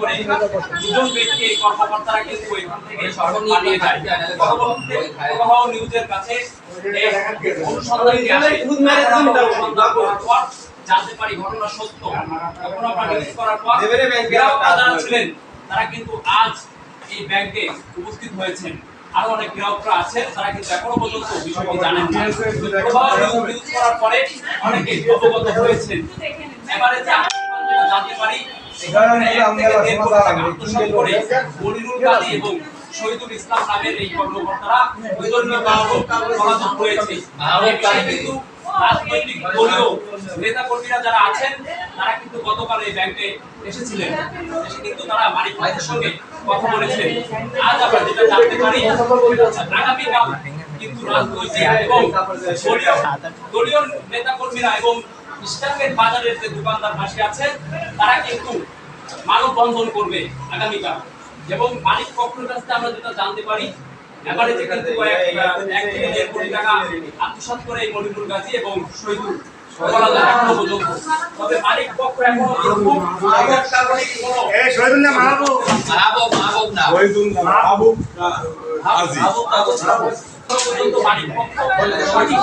করে দুজন ব্যক্তি এই কর্মকর্তারা কিন্তু এখান থেকে শহর পালিয়ে যায়। পরবর্তীতে প্রবাহ নিউজের কাছে অনুসন্ধান জানতে পারি ঘটনা সত্য। তখন নিউজ করার পর যারা ছিলেন তারা কিন্তু আজ এই ব্যাংকে উপস্থিত হয়েছেন। আরও অনেক গ্রাহকরা আছেন তারা কিন্তু এখনও পর্যন্ত বিষয়টি জানেন না। করার পরে অনেকে অবগত হয়েছেন। এবারে জানতে পারি এবং শহীদুল ইসলাম নামের এই কর্মকর্তারা দুজন পলাতক রয়েছে কিন্তু রাজনৈতিক দলীয় নেতা কর্মীরা যারা আছেন তারা কিন্তু গতকাল এই ব্যাংকে এসেছিলেন। এসে কিন্তু তারা মালিক ভাইদের সঙ্গে কথা বলেছেন আজ আমরা যেটা জানতে পারি আগামীকাল কিন্তু রাজনৈতিক এবং দলীয় দলীয় নেতা কর্মীরা এবং ইস্টার্নের বাজারের যে দোকানদার পাশে আছেন তারা কিন্তু মানববন্ধন করবে আগামীকাল। এবং মালিক পক্ষের কাছ থেকে আমরা যেটা জানতে পারি এবারে যে কিন্তু এক দেড় কোটি টাকা আত্মসাৎ করে এই মনিরুল গাজী এবং শহীদুল তবে মালিক পক্ষ এখনও কারণে কোনো এই শহীদুল মাহবুব আজি সঠিক